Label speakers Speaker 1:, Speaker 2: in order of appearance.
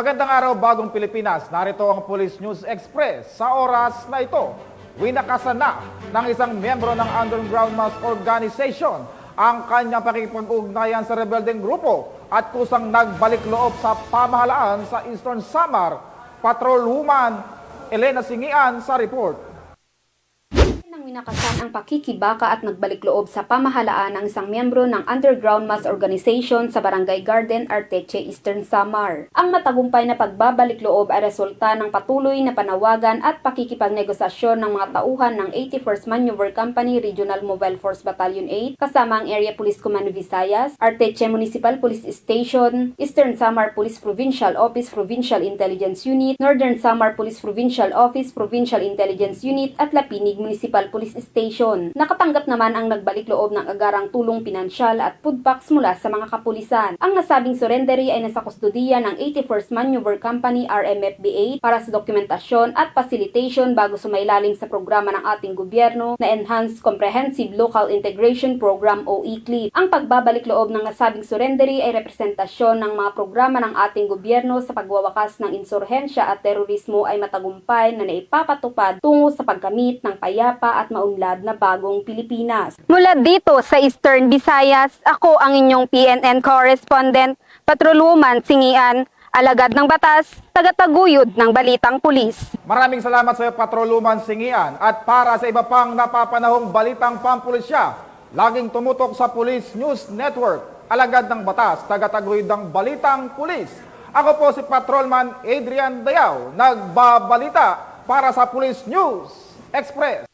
Speaker 1: Magandang araw bagong Pilipinas. Narito ang Police News Express. Sa oras na ito, winakasan na ng isang miyembro ng Underground Mass Organization ang kanyang pakikipag-ugnayan sa rebeldeng grupo at kusang nagbalik loob sa pamahalaan sa Eastern Samar. Patrolwoman Elena Singian sa report.
Speaker 2: Nang winakasan ang pakikibaka at nagbalik loob sa pamahalaan ng isang miyembro ng Underground Mass Organization sa Barangay Garden, Arteche, Eastern Samar. Ang matagumpay na pagbabalik loob ay resulta ng patuloy na panawagan at pakikipagnegosasyon ng mga tauhan ng 81st Maneuver Company Regional Mobile Force Battalion 8 kasama ang Area Police Command Visayas, Arteche Municipal Police Station, Eastern Samar Police Provincial Office Provincial Intelligence Unit, Northern Samar Police Provincial Office Provincial Intelligence Unit at Lapinig Municipal Police Station. Nakatanggap naman ang nagbalik loob ng agarang tulong pinansyal at food packs mula sa mga kapulisan. Ang nasabing surrendery ay nasa kustodiya ng 81st Maneuver Company RMFB8 para sa dokumentasyon at facilitation bago sumailalim sa programa ng ating gobyerno na Enhanced Comprehensive Local Integration Program o ECLIP. Ang pagbabalik loob ng nasabing surrendery ay representasyon ng mga programa ng ating gobyerno sa pagwawakas ng insurhensya at terorismo ay matagumpay na naipapatupad tungo sa pagkamit ng payapa at maunlad na bagong Pilipinas.
Speaker 3: Mula dito sa Eastern Visayas, ako ang inyong PNN correspondent, Patrolwoman Singian, alagad ng batas, tagataguyod ng balitang pulis.
Speaker 1: Maraming salamat sa iyo, Patrolwoman Singian. At para sa iba pang napapanahong balitang pampulisya, laging tumutok sa Police News Network, alagad ng batas, tagataguyod ng balitang pulis. Ako po si Patrolman Adrian Dayaw, nagbabalita para sa Police News Express.